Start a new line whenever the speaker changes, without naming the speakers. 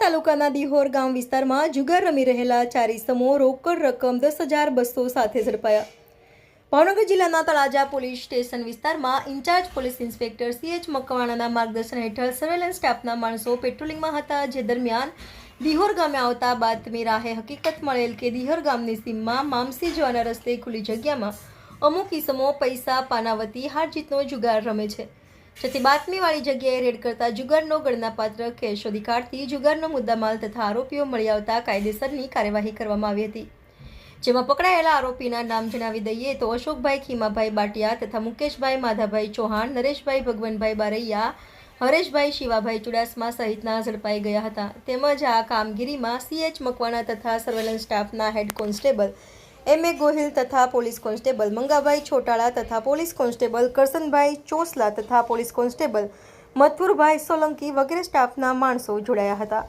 તાલુકાના દિહોર ગામ વિસ્તારમાં જુગાર રમી રહેલા ચારી સમૂહ રોકડ રકમ દસ હજાર બસો સાથે ઝડપાયા. ભાવનગર જિલ્લાના તળાજા પોલીસ સ્ટેશન વિસ્તારમાં ઇન્ચાર્જ પોલીસ ઇન્સ્પેક્ટર સીએચ મકવાણાના માર્ગદર્શન હેઠળ સર્વેલન્સ સ્ટાફના માણસો પેટ્રોલિંગમાં હતા, જે દરમિયાન દિહોર ગામે આવતા બાતમી રાહે હકીકત મળેલ કે દિહોર ગામની સીમમાં મામસી જવાના રસ્તે ખુલ્લી જગ્યામાં અમુક ઇસમો પૈસા, પાનાવતી હાર જીતનો જુગાર રમે છે. જેથી બાતમીવાળી જગ્યાએ રેડ કરતા જુગારનો ગણનાપાત્ર શોધી કાઢતી જુગારનો મુદ્દામાલ તથા આરોપીઓ મળી આવતા કાયદેસરની કાર્યવાહી કરવામાં આવી હતી. જેમાં પકડાયેલા આરોપીના નામ જણાવી દઈએ તો અશોકભાઈ ખીમાભાઈ બાટિયા તથા મુકેશભાઈ માધાભાઈ ચૌહાણ, નરેશભાઈ ભગવાનભાઈ બારૈયા, હરેશભાઈ શિવાભાઈ ચુડાસમા સહિતના ઝડપાઈ ગયા હતા. તેમજ આ કામગીરીમાં સીએચ મકવાણા તથા સર્વેલન્સ સ્ટાફના હેડ કોન્સ્ટેબલ એમ એ ગોહિલ તથા પોલીસ કોન્સ્ટેબલ મંગાભાઈ છોટાળા તથા પોલીસ કોન્સ્ટેબલ કરસનભાઈ ચોસલા તથા પોલીસ કોન્સ્ટેબલ મથુરભાઈ સોલંકી વગેરે સ્ટાફના માણસો જોડાયા હતા